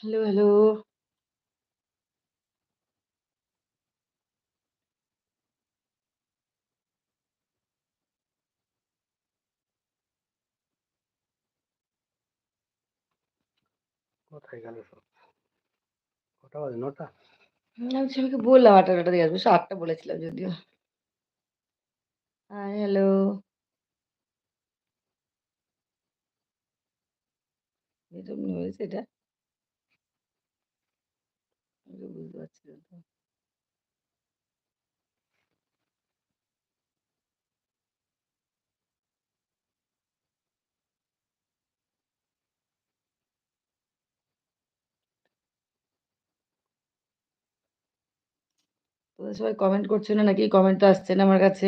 Hello, hello. কোথায় গেল সব? কটা বাজে ৯ টা? হুম, আমি ছেলেকে বললাম ৮টা ৯টা দিকে আসবে। ৮টা বলেছিলাম যদিও। Hi, hello. এটা? বুঝতে পারছি না তো। তোমরা সবাই কমেন্ট করছ না নাকি? কমেন্ট তো আসছে না আমার কাছে।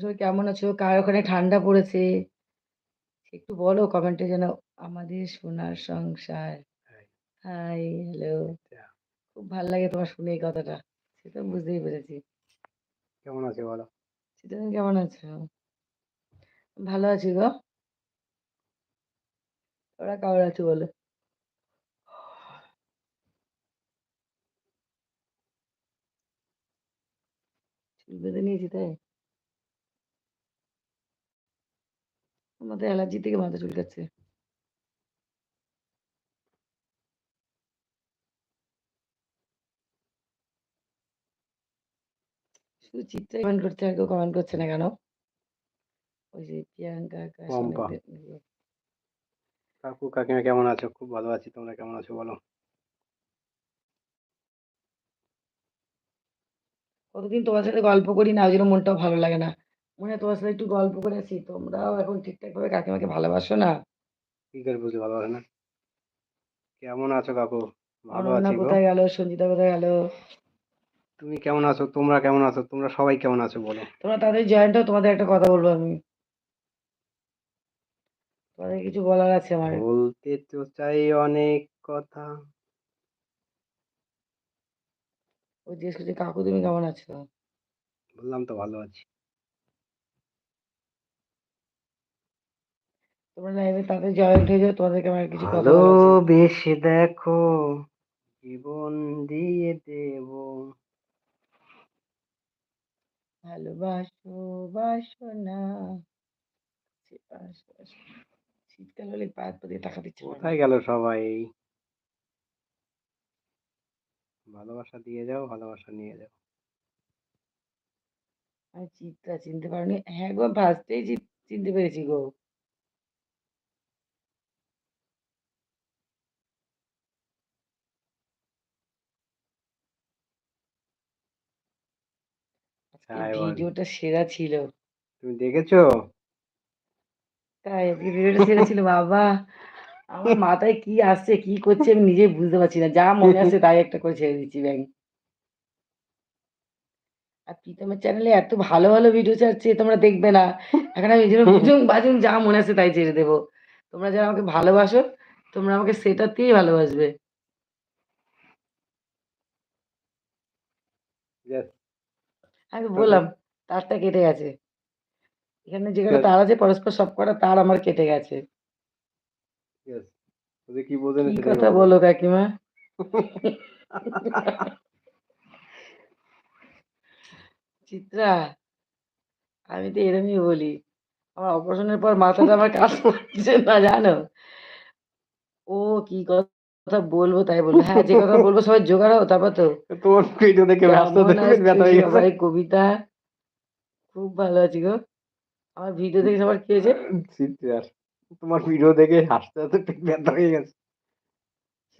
সবাই কেমন আছো? কার ওখানে ঠান্ডা পড়েছে? একটু বলো কমেন্টে যেন আমাদের সোনার সংসার। হাই। হ্যালো। খুব ভালো লাগে তোমার শুনে এই কথাটা। সেটা বুঝতেই পেরেছি। কেমন আছো বলো? সেটা তুমি কেমন আছো? ভালো আছি গো। ওরা কেমন আছো বলো? চুল বেঁধে নিয়েছি তাই? আমার তো অ্যালার্জি থেকে মাথা চুলকাচ্ছে। শুধু চিত্রাই কমেন্ট করছে আর কেউ কমেন্ট করছে না কেন? ওই যে প্রিয়াঙ্কা কাকু কাকিমা কেমন আছো? খুব ভালো আছি। তোমরা কেমন আছো বলো? কতদিন তোমার সাথে গল্প করি না, ওই জন্য মনটাও ভালো লাগে না। মনে তোমার সাথে একটু গল্প করেছি। তোমরাও এখন ঠিকঠাক ভাবে কাকিমাকে ভালোবাসো না? কি করে বুঝতে ভালোবাসে না? কেমন আছো কাকু? ভালো আছি। কোথায় গেল? সঞ্জিতা কোথায় গেল? তুমি কেমন আছো? তোমরা কেমন আছো? তোমরা সবাই কেমন আছো বলো? তোমরা তাদের জয়েন্ট তোমাদের একটা কথা বলব আমি। তোমাদের কিছু বলার আছে আমার। বলতে তো চাই অনেক কথা। ও জিজ্ঞেস করছে, "কাকু তুমি কেমন আছো?" বললাম তো ভালো আছি। তোমরা লাইভে তাড়াতাড়ি জয়েন্ট হয়ে যাও। তোমাদেরকে আমার কিছু কথা। ভালোবেসে দেখো জীবন দিয়ে দেব। ভালোবাসো বাসো না। শীতকাল হলে পায়ের পা দিয়ে তাকাতে ইচ্ছে কোথায় গেল সবাই? ভালোবাসা দিয়ে যাও, ভালোবাসা নিয়ে যাও। আমি চিত্রা চিনতে পারোনি? হ্যাঁ গো, ফার্স্টেই চিনতে পেরেছি গো। তাই বল। ভিডিওটা সেরা ছিল। তুমি দেখেছ? তাই আজকের ভিডিওটা সেরা ছিল। বাবা! আমার মাথায় কি আসছে, কি করছে আমি নিজেই বুঝতে পারছি না। যা মনে আসছে তাই একটা করে ছেড়ে দিচ্ছি ব্যাঙ। আর প্রীতমের চ্যানেলে এত ভালো, ভালো ভিডিও ছাড়ছে তোমরা দেখবে না। এখন আমি এইজন্য বুজুং বাজুং যা মনে আসছে তাই ছেড়ে দেব। তোমরা যারা আমাকে ভালোবাসো, তোমরা আমাকে সেটাতেই ভালোবাসবে। আমি বললাম তারটা কেটে গেছে। এখানে যেখানে তার আছে পরস্পর সব কটা তার আমার কেটে গেছে। কি কথা বলো কাকিমা? চিত্রা, আমি তো এরমই বলি। আমার অপারেশনের পর মাথাটা আমার কাজ করছে না জানো? ও কি কথা বলব তাই বলল। হ্যাঁ, যে কথা বলব সবাই জোগাড় হও তারপর তো। তোমার ভিডিও দেখে ব্যথা হয়ে গেছে। সবাই? কবিতা? খুব ভালো আছি গো। আমার ভিডিও দেখে সবার কি হয়েছে? তোমার ভিডিও দেখে হাসতে, হাসতে পেট ব্যথা হয়ে গেছে।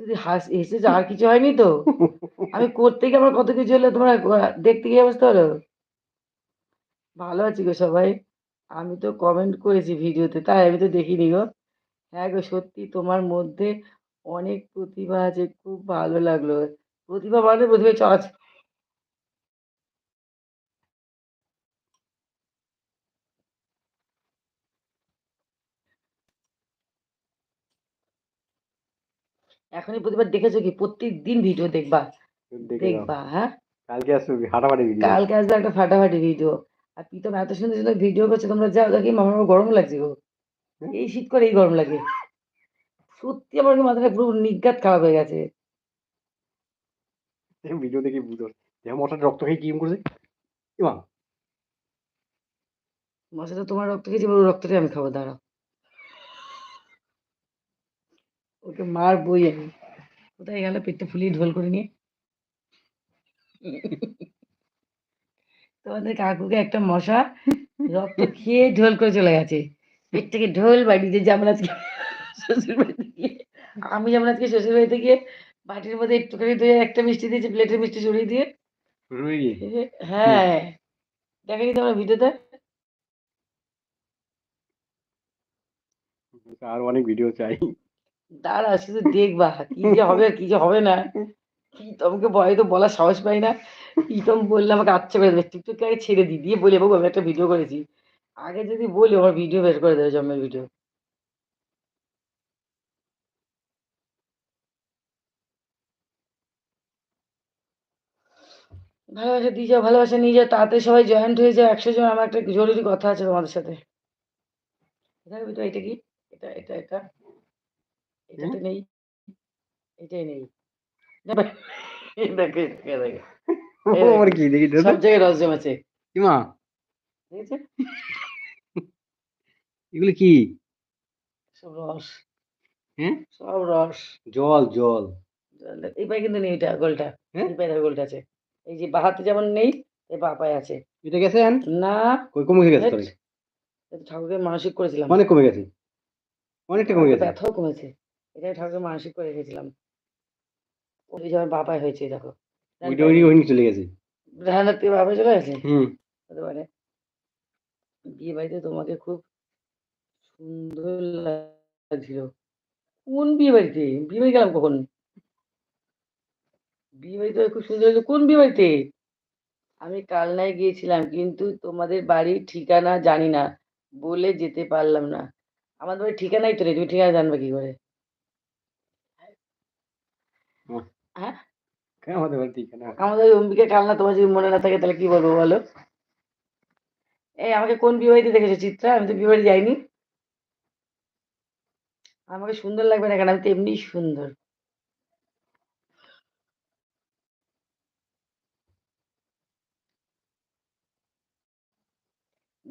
শুধু হাস এসেছে আর কিছু হয়নি তো? আমি করতে গিয়ে আমার কত কিছু হলো তোমরা দেখতে গিয়ে বুঝতে পারো? ভালো আছি গো সবাই। আমি তো কমেন্ট করেছি ভিডিওতে। তাই আমি তো দেখিনি গো। হ্যাঁ গো সত্যি তোমার মধ্যে অনেক প্রতিভা আছে। খুব ভালো লাগল। প্রতিভা মানে প্রতিভায় চড়া এখনই প্রতিবার দেখেছ কি? প্রত্যেকদিন ভিডিও দেখবা। দেখবা হ্যাঁ? কালকে আসবে হাঁটাফাটি ভিডিও কালকে আসবে একটা ফাটাফাটি ভিডিও আর প্রীতম এত সুন্দর সুন্দর ভিডিও করছে তোমরা যাও দেখি আমার গরম লাগছে গো। এই শীত করে এই গরম লাগে। সত্যি আমার মাথাটা পুরো নিজ্ঞাত খারাপ হয়ে গেছে। ভিডিও দেখে দেখো মশাটা রক্ত খেয়ে করেছে? ইমা। মশাটা তোমার রক্ত খেয়েছি আমি খাব দাঁড়াও। ওকে মার বই আমি। কোথায় গেল পেটটা ফুলিয়ে ঢোল করে নিয়ে? তোমাদের কাকুকে একটা মশা রক্ত খেয়ে ঢোল করে চলে গেছে। পেট থেকে ঢোল বাড়িতে যেমন আজকে শ্বশুর বাড়িতে গিয়ে আমি যেমন আজকে শ্বশুর বাড়িতে গিয়ে বাটির মধ্যে একটুখানি দিয়ে একটা মিষ্টি দিয়েছি প্লেটের মিষ্টি সরিয়ে দিয়ে। হ্যাঁ। দেখেনি তোমার ভিডিওতে। আর অনেক ভিডিও চাই। দাঁড়া শুধু দেখবা কি যে হবে আর কি যে হবে না। প্রীতমকে ভয় তো বলার সাহস পাই না। প্রীতম বললে আমাকে আচ্ছা করে দেবে। টিকটকে আগে ছেড়ে দিই দিয়ে বলে বাবু আমি একটা ভিডিও করেছি। আগে যদি বলি আমার ভিডিও বের করে দেবে জন্মের ভিডিও। ভালোবাসা দিয়ে যাও ভালোবাসা নিয়ে যাও তাতে সবাই জয়েন্ট হয়ে যাও একশো জন আমার একটা জরুরি কথা আছে তোমাদের সাথে। তো এটা কি? এটা এটা এটা। এটাতে নেই। এটাই নেই। আমার কি দেখি সব জায়গায় রস জমেছে। এগুলো কি? সব রস। হ্যাঁ? সব রস। জল জল। এই পায়ে কিন্তু নেই এটা গোলটা। হ্যাঁ? এই পায়ে গোলটা আছে। এই যে বাহাতে যেমন নেই এই বা পায়ে আছে। এটা গেছেন না। কই কমে গেছে তোরে ঠাকুরকে মানসিক করেছিলাম। অনেক কমে গেছে। অনেকটা কমে গেছে। ব্যথাও কমেছে। এটা ঠাকুরকে মানসিক করে রেখেছিলাম। ওই যে আমার বাপায় হয়েছে দেখো। ওইটা ওই ওই চলে গেছে। থেকে বাপায় চলে গেছে? হুম। হতে পারে। বিয়ে বাড়িতে তোমাকে খুব সুন্দর লাগছিল। কোন বিয়ে বাড়িতে? বিয়ে বাড়ি গেলাম কখন? বিয়ে বাড়িতে খুব সুন্দর লাগছে কোন বিয়ে বাড়িতে আমি কালনায় গিয়েছিলাম কিন্তু তোমাদের বাড়ির ঠিকানা জানি না বলে যেতে পারলাম না। আমাদের বাড়ির ঠিকানাই তো নেই তুমি ঠিকানা জানবে কি করে? হ্যাঁ? আমাদের বাড়িতে কেন আমাদের অম্বিকা কালনা তোমার যদি মনে না থাকে তাহলে কি বলব বলো? এই আমাকে কোন বিয়ে বাড়িতে দেখেছ চিত্রা? আমি তো বাড়ি যাইনি। আমাকে সুন্দর লাগবে না কেন? আমি তো এমনি সুন্দর।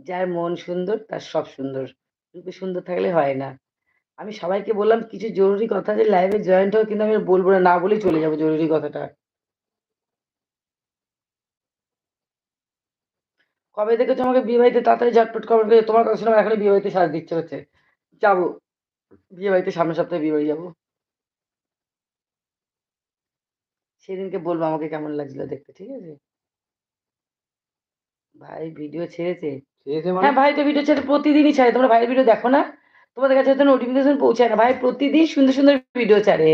যার মন সুন্দর, তার সব সুন্দর। রূপে সুন্দর থাকলে হয় না। আমি সবাইকে বললাম, কিছু জরুরি কথা যে লাইভে জয়েন্ট হোক কিন্তু আমি বলব না না বলেই চলে যাব জরুরি কথাটা। কবে দেখেছ আমাকে বিয়ে বাড়িতে? তাড়াতাড়ি ঝটপট কমেন্ট করে তোমার কথা শুনে আমার এখনই বিয়ে বাড়িতে সাজ দিচ্ছে হচ্ছে যাব। বিয়ে বাড়িতে সামনের সপ্তাহে বিয়ে বাড়ি যাব। সেদিনকে বলব আমাকে কেমন লাগছিল দেখতে, ঠিক আছে? ভাই ভিডিও ছেড়েছে। হ্যাঁ ভাই, তো ভিডিও ছেড়ে প্রতিদিনই ছাড়ে। তোমরা ভাইয়ের ভিডিও দেখো না? তোমাদের কাছে হয়তো নোটিফিকেশন পৌঁছায় না। ভাই, প্রতিদিন সুন্দর সুন্দর ভিডিও ছাড়ে।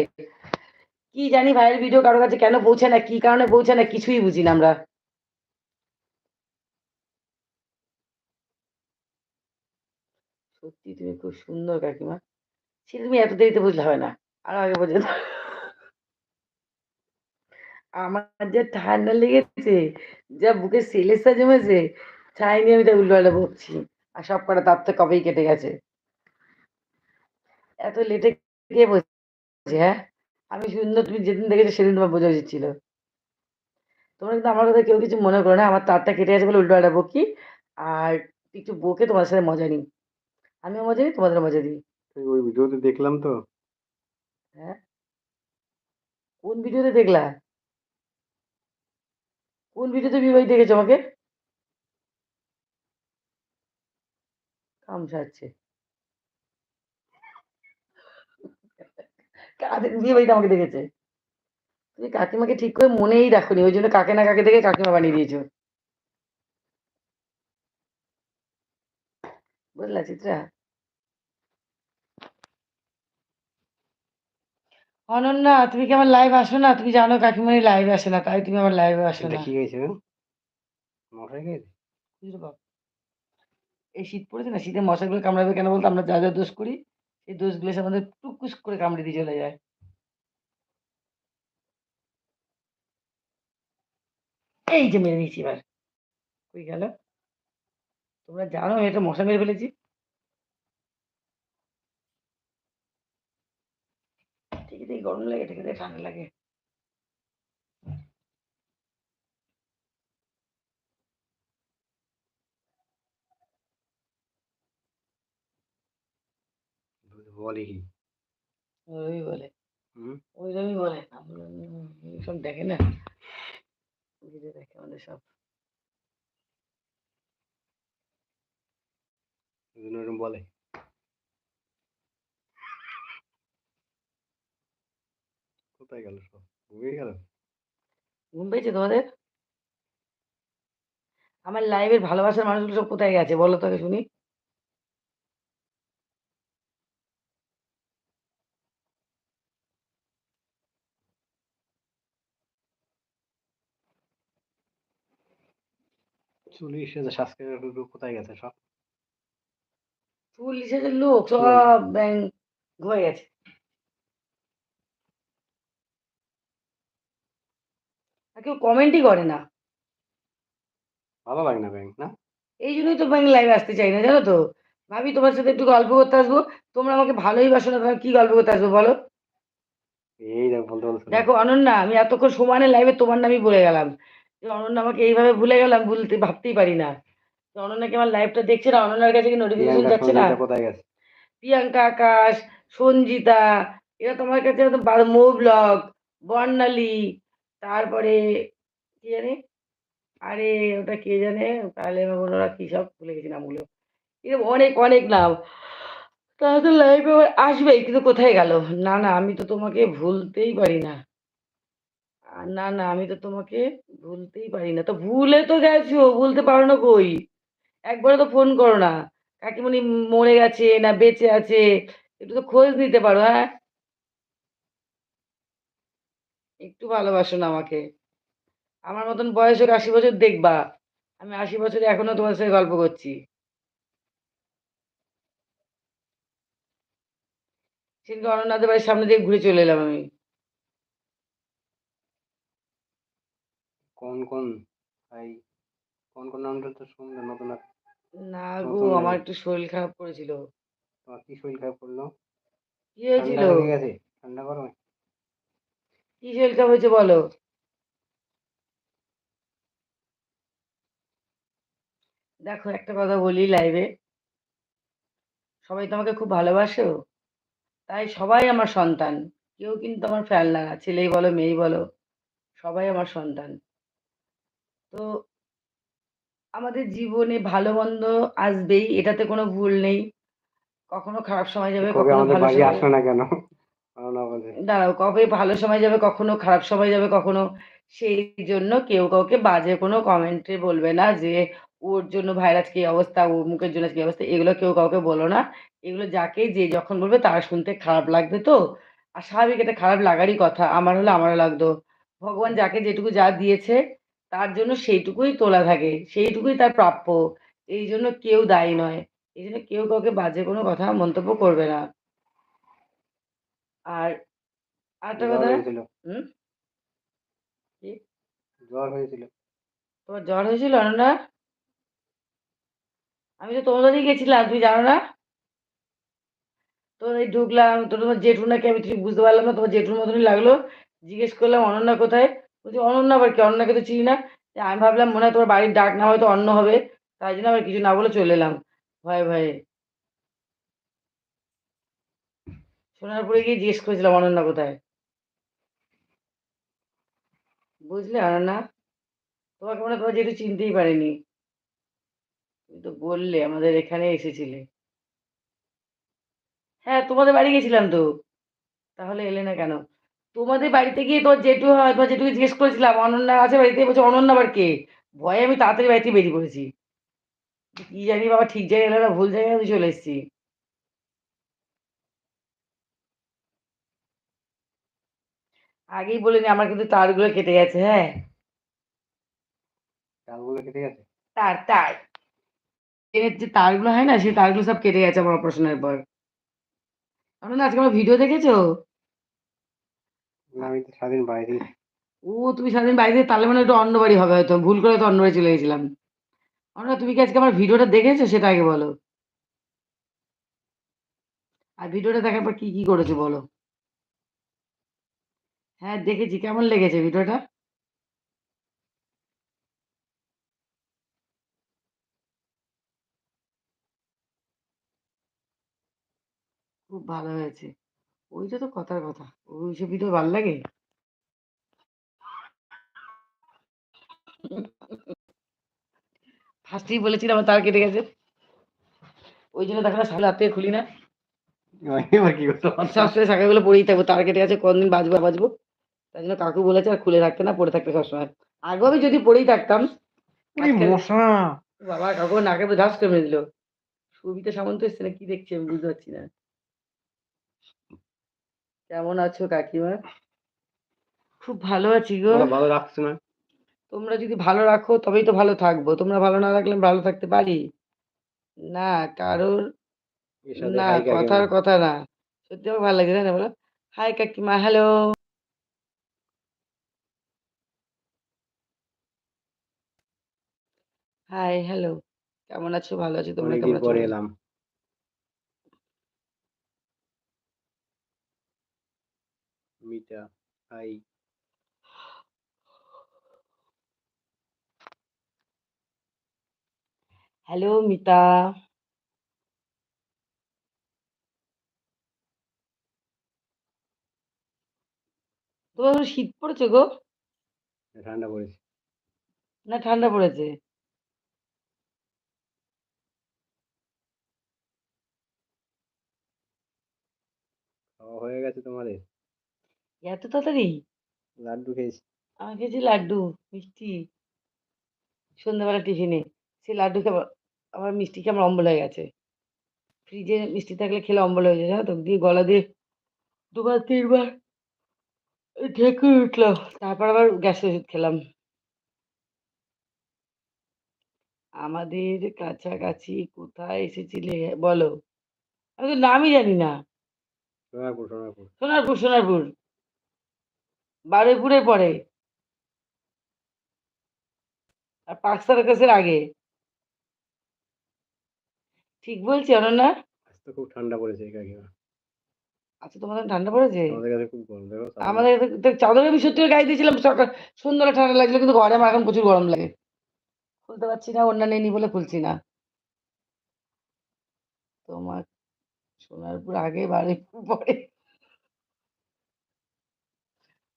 কি জানি ভাইয়ের ভিডিও কারোর কাছে কেন পৌঁছায় না, কি কারণে পৌঁছায় না, কিছুই বুঝি না আমরা। সত্যি তুমি খুব সুন্দর কাকিমা। সেটা তুমি এত দেরিতে বুঝলে হবে না। আরও আগে বোঝা আমার যা ঠান্ডা লেগেছে, যা বুকে সেলেসা জমেছে ছাই নিয়ে আমি তা উল্টো বকছি। আর সব কটা তার তো কবেই কেটে গেছে। এত লেটে কে বলছে হ্যাঁ? আমি সুন্দর তুমি যেদিন দেখেছ সেদিন তোমার বোঝা উচিত ছিল। তোমরা কিন্তু আমার কথা কেউ কিছু মনে করো না আমার তারটা কেটে গেছে বলে উল্টো পাল্টা বকি। আর একটু বকে তোমার সাথে মজা নিই। আমিও মজা নিই তোমাদের মজা দিই। ওই ভিডিওতে দেখলাম তো। হ্যাঁ? কোন ভিডিওতে দেখলা? কোন ভিডিওতে বিবাহিত দেখেছ আমাকে? সারছে কাদের বিয়ে বাড়িতে আমাকে দেখেছে? তুমি কাকিমাকে ঠিক করে মনেই রাখোনি ওই জন্য কাকে না কাকে দেখে কাকিমা বানিয়ে দিয়েছ। বুঝলা চিত্রা? অনন্যা তুমি কি আমার লাইভ আসো না? তুমি জানো কাকিমারি লাইভ আসে না তাই তুমি আমার লাইভে আসো না। কি গেছে মশাই গেছে বাপ? এই শীত পড়েছে না শীতে মশাগুলো কামড়াবে কেন বলতো? আমরা যা যা দোষ করি, সেই দোষগুলো এসে আমাদের টুকুস করে কামড়ে দিয়ে চলে যায়। এই যে মেরে নিয়েছি এবার। কই গেল? তোমরা জানো এটা মশা মেরে ফেলেছি। ঠিক আছে গরম লাগে ঠিক আছে ঠান্ডা লাগে। বলে। কি ওই বলে। হুম ওইরকমই বলে সব দেখে না? ভিডিও দেখে আমাদের সব। ওরকম বলে। কোথায় গেল সব? ঘুমিয়ে গেল? ঘুম পেয়েছে তোমাদের? আমার লাইভের ভালোবাসার মানুষগুলো সব কোথায় গেছে? বলো তো শুনি। চল্লিশ হাজার সাবস্ক্রাইবার কোথায় গেছে সব? চল্লিশ হাজার লোক সব ঘুরে গেছে। কেউ কমেন্টই করে না। ভালো লাগে না ব্যাংক না? এই জন্যই তো ব্যাংক লাইভে আসতে চাই না জানো তো? ভাবি তোমার সাথে একটু গল্প করতে আসব। তোমরা আমাকে ভালোই বাসো না কি গল্প করতে আসব বলো? এই দেখ দেখো অনন্যা আমি এতক্ষণ সমানে লাইভে তোমার নামই বলে গেলাম। অনন্যা আমাকে এইভাবে ভুলে গেলাম ভুলতে ভাবতেই পারি না। তো অনন্যা কি আমার লাইভটা দেখছে না অনন্যার কাছে কি নোটিফিকেশন যাচ্ছে না? প্রিয়াঙ্কা আকাশ সঞ্জিতা এরা তোমার কাছে মৌ ব্লগ বর্ণালী তারপরে কি জানে? আরে ওটা কে জানে? তাহলে ওরা কি সব ভুলে গেছি নামগুলো এরকম অনেক অনেক নাম। তাহলে তো লাইভে আসবেই কিন্তু কোথায় গেল? না না আমি তো তোমাকে ভুলতেই পারি না। না না, আমি তো তোমাকে ভুলতেই পারি না তো ভুলে তো গেছো, ভুলতে পারো না কই? একবারে তো ফোন করো না। কাকিমণি মরে গেছে না বেঁচে আছে, একটু তো খোঁজ নিতে পারো হ্যাঁ? একটু ভালোবাসো না আমাকে। আমার মতন বয়স হোক আশি বছর দেখবা। আমি আশি বছরে এখনও তোমার সাথে গল্প করছি। সেদিনকে অনন্যাদের বাড়ির সামনে দিয়ে ঘুরে চলে এলাম আমি। কোন ভাই কোন কোন নামটা তো শুনবে নতুন না গো আমার একটু শরীর খারাপ করেছিল। তোমার কি শরীর খারাপ করল? কি হয়েছিল? ঠান্ডা লেগে গেছে? ঠান্ডা গরমে? কি শরীর খারাপ হয়েছে বলো? দেখো একটা কথা বলি লাইভে সবাই তোমাকে খুব ভালোবাসো? তাই সবাই আমার সন্তান। কেউ কিন্তু আমার ফেলনা না ছেলেই বলো মেয়েই বলো সবাই আমার সন্তান। তো আমাদের জীবনে ভালো মন্দ আসবেই এটাতে কোনো ভুল নেই। কখনো খারাপ সময় যাবে কখনো ভালো সময় আসো না কেন? দাঁড়াও কবে ভালো সময় যাবে কখনো খারাপ সময় যাবে কখনো সেই জন্য কেউ কাউকে বাজে কোনো কমেন্টে বলবে না যে ওর জন্য ভাইরাস কি অবস্থা? ও মুখের জন্য কি অবস্থা? এগুলো কেউ কাউকে বলো না। এগুলো যাকে যে যখন বলবে তার শুনতে খারাপ লাগবে তো। আর স্বাভাবিক এটা খারাপ লাগারই কথা। আমার হলে আমারও লাগতো। ভগবান যাকে যেটুকু যা দিয়েছে তার জন্য সেইটুকুই তোলা থাকে সেইটুকুই তার প্রাপ্য। এই জন্য কেউ দায়ী নয়। এই জন্য কেউ কাউকে বাজে কোনো কথা মন্তব্য করবে না। আর আরেকটা কথা? হুম? জ্বর হয়েছিল। তোমার জ্বর হয়েছিল না আমি তো তোমাদেরই গেছিলাম তুমি জানো না? তো এই ঢুকলাম তো তোমার জেঠু নাকি আমি ঠিক বুঝতে পারলাম না তোমার জেঠুর মতনই লাগল। জিজ্ঞেস করলাম অনন্যা কোথায়? বলছি, অনন্যা আবার কি? অনন্যাকে তো চিনি না। আমি ভাবলাম মনে হয় তোমার বাড়ির ডাক না হয়তো অন্য হবে। তাই জন্য আবার কিছু না বলে চলে এলাম। ভয়ে ভয়ে। সোনারপুরে গিয়ে জিজ্ঞেস করেছিলাম অনন্যা কোথায়? বুঝলে অনন্যা? তোমাকে মনে তোমার যেহেতু চিনতেই পারিনি। তুমি তো বললে আমাদের এখানে এসেছিলে। হ্যাঁ তোমাদের বাড়ি গেছিলাম তো। তাহলে এলে না কেন? তোমাদের বাড়িতে গিয়ে তোর জেঠু হয় তোমার জেঠুকে জিজ্ঞেস করেছিলাম অনন্যা আছে বাড়িতে? বলছে অনন্যা আবার কে? ভয়ে আমি তাড়াতাড়ি বাড়িতে বেরিয়ে পড়েছি। কি জানি বাবা ঠিক জায়গায় এলো না ভুল জায়গায় আমি চলে এসেছি। আগেই বলিনি আমার কিন্তু তারগুলো কেটে গেছে হ্যাঁ? চালগুলো কেটে গেছে? তার তার। ট্রেনের যে তারগুলো হয় না সেই তারগুলো সব কেটে গেছে আমার অপারেশনের পর। অনন্যা আজকে আমার ভিডিও দেখেছ? না, আমি তো সারাদিন বাইরে ও তুমি সারাদিন বাইরে তাহলে মানে একটু অন্য বাড়ি হবে হয়তো। ভুল করে হয়তো অন্য বাড়ি চলে গেছিলাম। অনন্যা তুমি কি আজকে আমার ভিডিওটা দেখেছ সেটা আগে বলো? আর ভিডিওটা দেখার পর কি, কি করেছ বলো? হ্যাঁ, দেখেছি। কেমন লেগেছে ভিডিওটা? খুব ভালো হয়েছে। ওইটা তো কথার কথা। ওইসব ভিডিও ভালো লাগে? ফার্স্টেই বলেছিলাম তার কেটে গেছে। ওইজন্য দেখো না শালা হাত খুলি না। সবসময় শাখাগুলো পড়েই থাকব। তার কেটে গেছে কতদিন বাঁচবো, বাঁচবো। তাই জন্য কাকু বলেছে আর খুলে রাখতে না, পড়ে থাকতে সবসময়। আগেও আমি যদি পড়েই থাকতাম মশা! বাবা কাকু নাকে ঝাস করে দিল। সুবিতা সামন্ত এসছে না কি দেখছি আমি বুঝতে পারছি না। কেমন আছো কাকিমা? খুব ভালো আছি গো। ভালো রাখছো না? তোমরা যদি ভালো রাখো তবেই তো ভালো থাকব। তোমরা ভালো না রাখলে ভালো থাকতে পারি? না, কারোর না। কথার কথা না। সত্যি আমার ভালো লাগে না বলো? হাই কাকিমা, হ্যালো। High, hello. কেমন আছো? ভালো আছি। তোমরা কেমন আছো? এলাম। মিতা, হাই। হ্যালো মিতা। তোমার শীত পড়েছে গো? ঠান্ডা পড়েছে। না ঠান্ডা পড়েছে? খাওয়া হয়ে গেছে তোমাদের? এত তাড়াতাড়ি? লাড্ডু খেয়েছি। আমি খেয়েছি লাড্ডু, মিষ্টি। সন্ধ্যাবেলা টিফিনে। সেই লাড্ডু খেয়ে আমার মিষ্টি খেয়ে আমার অম্বল হয়ে গেছে। ফ্রিজে মিষ্টি থাকলে খেলে অম্বল হয়ে যায় জানো তো? দিয়ে গলা দিয়ে ২ বার ৩ বার এ উঠল। তারপর আবার গ্যাসের ওষুধ খেলাম। আমাদের কাছাকাছি কোথায় এসেছিলে বলো? আমি তো নামই জানি না। সোনারপুর, সোনারপুর। সোনারপুর, সোনারপুর। বারুইপুরের পরে। আর পার্ক সার্কাসের আগে। ঠিক বলছি অনন্যা? আজ তো খুব ঠান্ডা পড়েছে কাকিমা। আচ্ছা তোমাদের ঠান্ডা পড়েছে? আমাদের কাছে খুব গরম। দেখো আমাদের তো আমি সত্যি গায়ে দিয়েছিলাম সকাল সন্ধ্যাবেলা ঠান্ডা লাগছিল কিন্তু ঘরে আমার এখন প্রচুর গরম লাগে। খুলতে পারছি না, ওড়না নেইনি বলে খুলছি না। তোমার সোনারপুর আগে বারুইপুর পরে।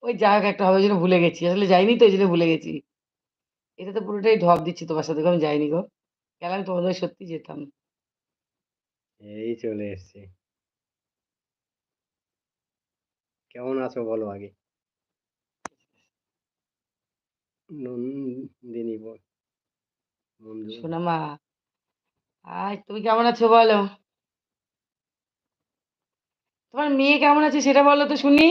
ওই যা হোক একটা হবে ওইজন্য ভুলে গেছি। আসলে যাইনি তো ওই জন্য ভুলে গেছি। এটা তো পুরোটাই ঢপ দিচ্ছি তোমার সাথে আমি যাইনি গো। গেলে আমি তোমাদের সত্যি যেতাম। এই চলে এসছি। কেমন আছো বলো আগে? নন্দিনী বল। সোনামা। হাই তুমি কেমন আছো বলো? তোমার মেয়ে কেমন আছে সেটা বলো তো শুনি?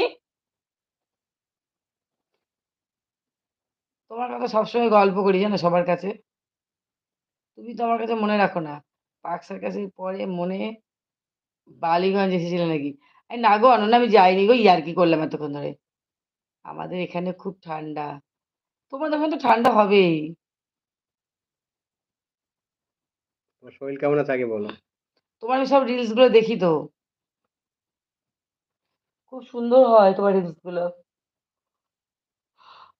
তোমার কথা সবসময় গল্প করি জানো সবার কাছে। তুমি তো আমার কাছে মনে রাখো না। পার্ক কাছে পরে মনে বালিগঞ্জ এসেছিলে নাকি? আরে না গো অনন্যা আমি যাইনি গো ইয়ার্কি করলাম এতক্ষণ ধরে। আমাদের এখানে খুব ঠান্ডা। তোমাদের ওখানে তো ঠান্ডা হবেই। তোমার শরীর কেমন আছে আগে বলো? তোমার আমি সব রিলসগুলো দেখি তো। খুব সুন্দর হয় তোমার রিলসগুলো।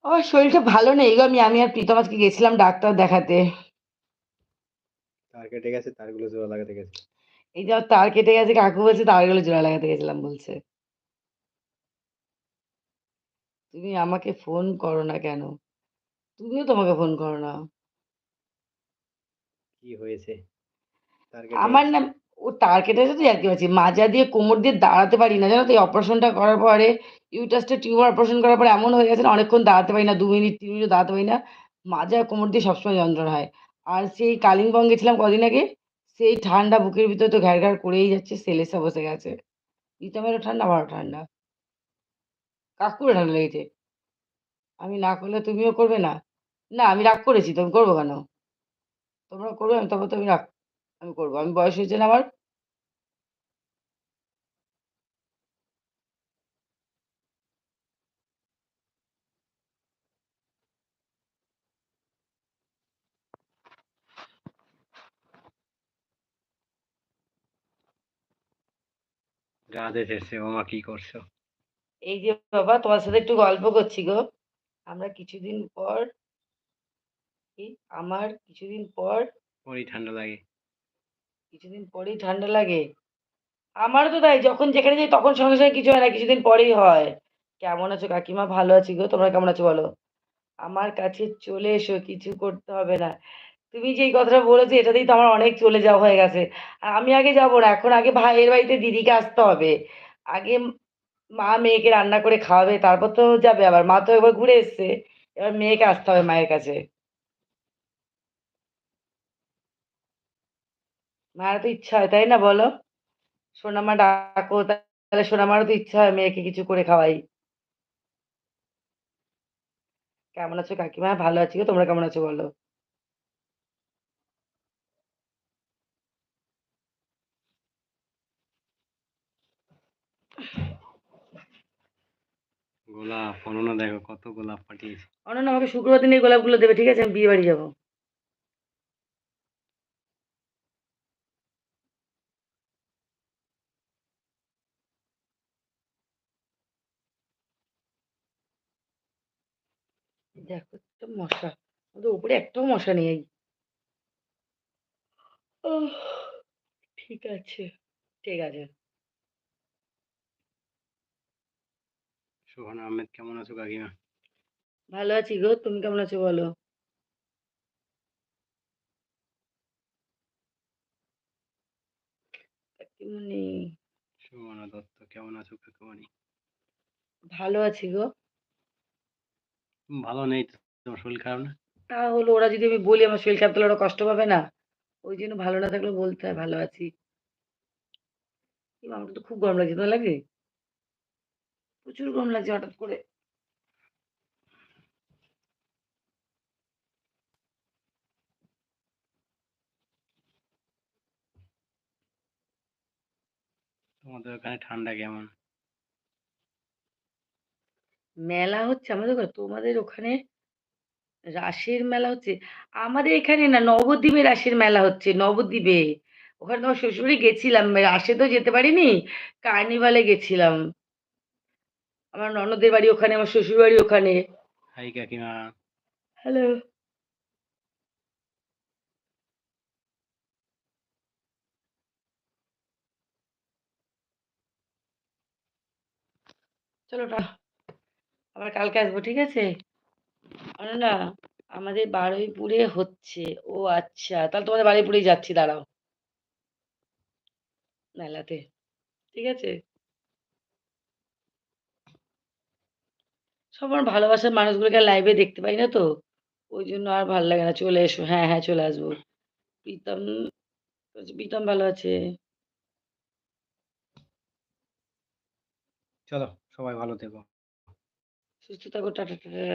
আমার শরীরটা ভালো নেই গো। আমি আমি আর প্রীতম আজকে গেছিলাম ডাক্তার দেখাতে। তার কেটে গেছে, তারগুলো জোড়া লাগাতে গেছে। এই যে তার কেটে গেছে কাকু বলছে তারগুলো জোড়া লাগাতে গেছিলাম বলছে। তুমি আমাকে ফোন করো না কেন? তুমিও তোমাকে ফোন করো না। কি হয়েছে? তার কেটে আমার গেছে। না ও তার কেটে তো ইয়ার্কি মারছি। মাজা দিয়ে কোমর দিয়ে দাঁড়াতে পারি না জানো তো? এই অপারেশনটা করার পরে ইউটারাসটা টিউমার অপারেশন করার পরে এমন হয়ে গেছে না অনেকক্ষণ দাঁড়াতে পারি না। দু মিনিট ৩ মিনিটও দাঁড়াতে পারি না। মাজা কোমর দিয়ে সবসময় যন্ত্রণা হয়। আর সেই কালিম্পং গেছিলাম কদিন আগে। সেই ঠান্ডা বুকের ভিতরে তো ঘ্যার, ঘ্যার করেই যাচ্ছে। সেলেসা বসে গেছে। প্রীতমেরও ঠান্ডা আমারও ঠান্ডা। কাকুরও ঠান্ডা লেগেছে। আমি না করলে তুমিও করবে না? না আমি রাগ করেছি তো আমি করব কেন? তোমরা করবে আমি তবে তো আমি রাগ আমি করব। আমি বয়স হয়েছে না আমার? রাধে শেষে মামা কি করছ? এই যে বাবা তোমার সাথে একটু গল্প করছি গো। আমরা কিছুদিন পর আমার কিছুদিন পর পরই ঠান্ডা লাগে। কিছুদিন পরেই ঠান্ডা লাগে। আমারও তো তাই, যখন যেখানে যাই তখন সঙ্গে সঙ্গে কিছু হয় না, কিছুদিন পরেই হয়। কেমন আছো কাকিমা? ভালো আছি গো, তোমরা কেমন আছো বলো? আমার কাছে চলে এসো, কিছু করতে হবে না। তুমি যে কথাটা বলেছ, এটাতেই তো আমার অনেক চলে যাওয়া হয়ে গেছে। আর আমি আগে যাব না, এখন আগে ভাইয়ের বাড়িতে দিদিকে আসতে হবে। আগে মা মেয়েকে রান্না করে খাওয়াবে, তারপর তো যাবে আবার। মা তো একবার ঘুরে এসছে, এবার মেয়েকে আসতে হবে মায়ের কাছে। মায়ের তো ইচ্ছা হয় তাই না বলো? সোনামা ডাকো তাহলে সোনামারও তো ইচ্ছা হয় মেয়েকে কিছু করে খাওয়াই। কেমন আছো কাকিমা? ভালো আছি গো তোমরা কেমন আছো বলো? গোলাপ অননা দেখো কত গোলাপ পাঠিয়েছে। অনন্য আমাকে শুক্রবার দিন এই গোলাপগুলো দেবে ঠিক আছে? আমি বিয়ে বাড়ি যাব দেখো একটা মশা আমাদের উপরে একটাও মশা নেই। ঠিক আছে ঠিক আছে। সোহান আহমেদ কেমন আছো কাকিমা? ভালো আছি গো তুমি কেমন আছো বলো? কাকিমুনি সুমনা দত্ত কেমন আছো কাকুমণি? ভালো আছি গো। ভালো নেই তো, তোমার শরীর খারাপ না? তা হলো ওরা যদি আমি বলি আমার শরীর খারাপ তাহলে ওরা কষ্ট পাবে না? ওই জন্য ভালো না থাকলে বলতে হয় ভালো আছি। আমার তো খুব গরম লাগছে তোমার লাগে? প্রচুর গরম লাগছে হঠাৎ করে। তোমাদের ওখানে ঠান্ডা কেমন? মেলা হচ্ছে আমাদের ওখানে তোমাদের ওখানে রাসের মেলা হচ্ছে আমাদের এখানে না নবদ্বীপে রাসের মেলা হচ্ছে নবদ্বীপে। ওখানে তোমার শ্বশুরবাড়ি গেছিলাম রাসে তো যেতে পারিনি কার্নিভালে গেছিলাম। আমার ননদের বাড়ি ওখানে আমার শ্বশুর বাড়ি ওখানে। হাই কাকিমা। হ্যালো চলো টা আবার কালকে আসব ঠিক আছে? না আমাদের বারুইপুরে হচ্ছে। ও আচ্ছা তাহলে তোমাদের বারুইপুরেই যাচ্ছি দাঁড়াও। মেলাতে ঠিক আছে? সব আমার ভালোবাসার মানুষগুলোকে লাইভে দেখতে পাই না তো ওই জন্য আর ভালো লাগে না। চলে এসো হ্যাঁ হ্যাঁ চলে আসব। প্রীতম প্রীতম ভালো আছে। চলো সবাই ভালো থেকো। সুস্থ থাকো টাটা টাটা।